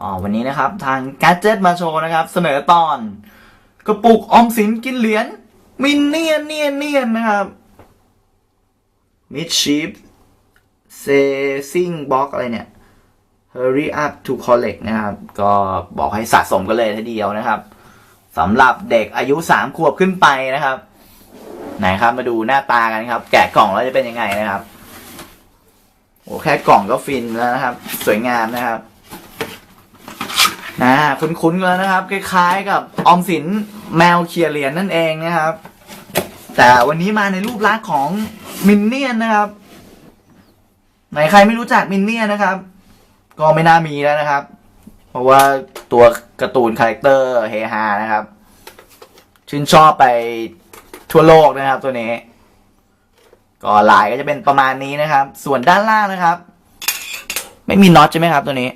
ก็วันนี้นะครับทาง Gadget มาโชว์นะครับ เสนอตอน กระปุกออมสินกินเหรียญมินเนียนเนียนเนียนนะครับ Mid Sheep Saving Box อะไรเนี่ย Hurry up to collect นะครับ ก็บอกให้สะสมกันเลยทีเดียวนะครับสำหรับเด็กอายุ3ขวบขึ้นไปนะครับ ไหนครับมาดูหน้าตากันครับ แกะกล่องแล้วจะเป็นยังไงนะครับโอ้แค่กล่องก็ฟินแล้วนะครับ สวยงามนะครับ นะคุ้นๆกันแล้วนะครับ คล้ายๆ กับออมสินแมวเคลียเหรียญนั่นเองนะครับ แต่วันนี้มาในรูปลักษณ์ของมินเนี่ยนนะครับ ไหนใครไม่รู้จักมินเนี่ยนนะครับ ก็ไม่น่ามีแล้วนะครับ เพราะว่าตัวการ์ตูนคาแรคเตอร์เฮฮานะครับ ชื่นชอบไปทั่วโลกนะครับ ตัวนี้ ก็ลายก็จะเป็นประมาณนี้นะครับ ส่วนด้านล่างนะครับ ไม่มีน็อตใช่ไหมครับ ตัวนี้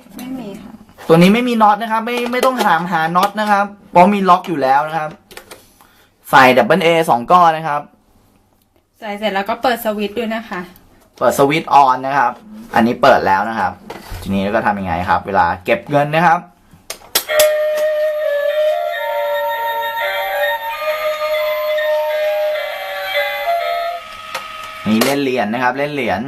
ตัวนี้ไม่มีน็อตนะครับ ไม่ไม่ต้องถามหาน็อตนะครับเพราะมีล็อกอยู่แล้วนะครับ ใส่ดับเบิลเอสองก้อนนะครับ ใส่เสร็จแล้วก็เปิดสวิตช์ด้วยนะคะ เปิดสวิตช์ออนนะครับ อันนี้เปิดแล้วนะครับ ทีนี้ก็ทำยังไงครับ เวลาเก็บเงินนะครับ นี่เล่นเหรียญนะครับ เล่นเหรียญ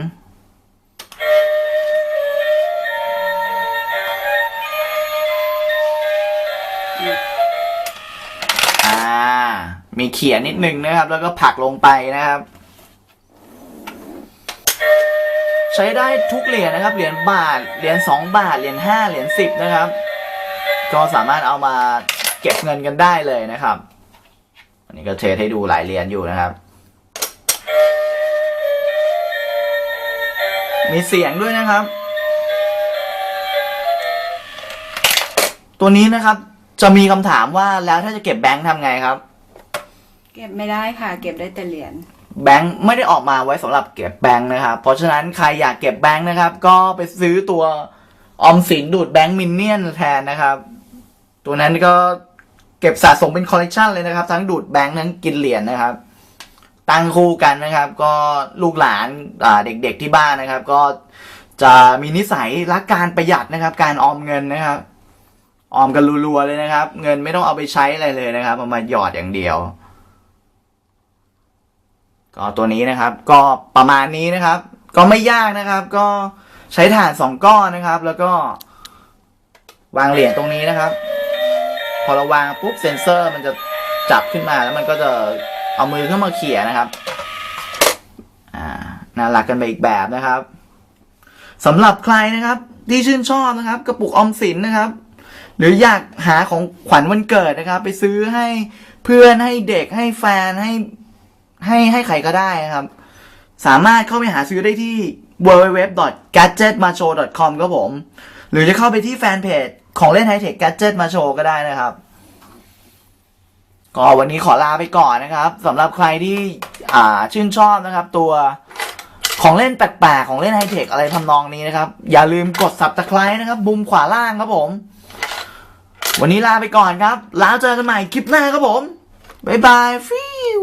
มีเขียนนิดนึงนะครับ แล้วก็ผักลงไปนะครับ ใช้ได้ทุกเหรียญนะครับ เหรียญบาท เหรียญสองบาท เหรียญห้าเหรียญสิบนะครับ ก็สามารถเอามาเก็บเงินกันได้เลยนะครับ อันนี้ก็เทสให้ดูหลายเหรียญอยู่นะครับ มีเสียงด้วยนะครับ ตัวนี้นะครับจะมีคำถามว่าแล้วถ้าจะเก็บแบงค์ทำไงครับ เก็บไม่ได้ค่ะ เก็บได้แต่เหรียญแบงค์ไม่ได้ออกมาไว้สำหรับเก็บแบงค์นะครับ เพราะฉะนั้นใครอยากเก็บแบงค์นะครับ ก็ไปซื้อตัวออมสินดูดแบงค์มินเนี่ยนแทนนะครับ ตัวนั้นก็เก็บสะสมเป็นคอลเลกชันเลยนะครับ ทั้งดูดแบงค์ทั้งกินเหรียญนะครับ ตั้งคู่กันนะครับ ก็ลูกหลานเด็กๆที่บ้านนะครับ ก็จะมีนิสัยรักการประหยัดนะครับ การออมเงินนะครับ ออมกันรัวๆเลยนะครับ เงินไม่ต้องเอาไปใช้อะไรเลยนะครับเอามาหยอดอย่างเดียว ก็ตัวนี้นะครับ ก็ประมาณนี้นะครับ ก็ไม่ยากนะครับ ก็ใช้ถ่านสองก้อนนะครับ แล้วก็วางเหรียญตรงนี้นะครับ พอเราวางปุ๊บเซนเซอร์มันจะจับขึ้นมาแล้วมันก็จะเอามือเข้ามาเขี่ยนะครับอ่าน่ารักกันไปอีกแบบนะครับสำหรับใครนะครับ ที่ชื่นชอบนะครับ กระปุกออมสินนะครับ หรืออยากหาของขวัญวันเกิดนะครับ ไปซื้อให้เพื่อนให้เด็กให้แฟนให้ ให้ให้ใครก็ได้นะครับ สามารถเข้าไปหาซื้อได้ที่ www.gadgetmacho.com ครับผม หรือจะเข้าไปที่แฟนเพจของเล่นไฮเทค Gadget มาโชก็ได้นะครับ ก็วันนี้ขอลาไปก่อนนะครับสำหรับใครที่อ่าชื่นชอบนะครับ ตัวของเล่นแปลกๆ ของเล่นไฮเทคอะไรทำนองนี้นะครับ อย่าลืมกด subscribe นะครับบุมขวาล่างครับผม วันนี้ลาไปก่อนครับ แล้วเจอกันใหม่คลิปหน้าครับผม บ๊ายบายฟิว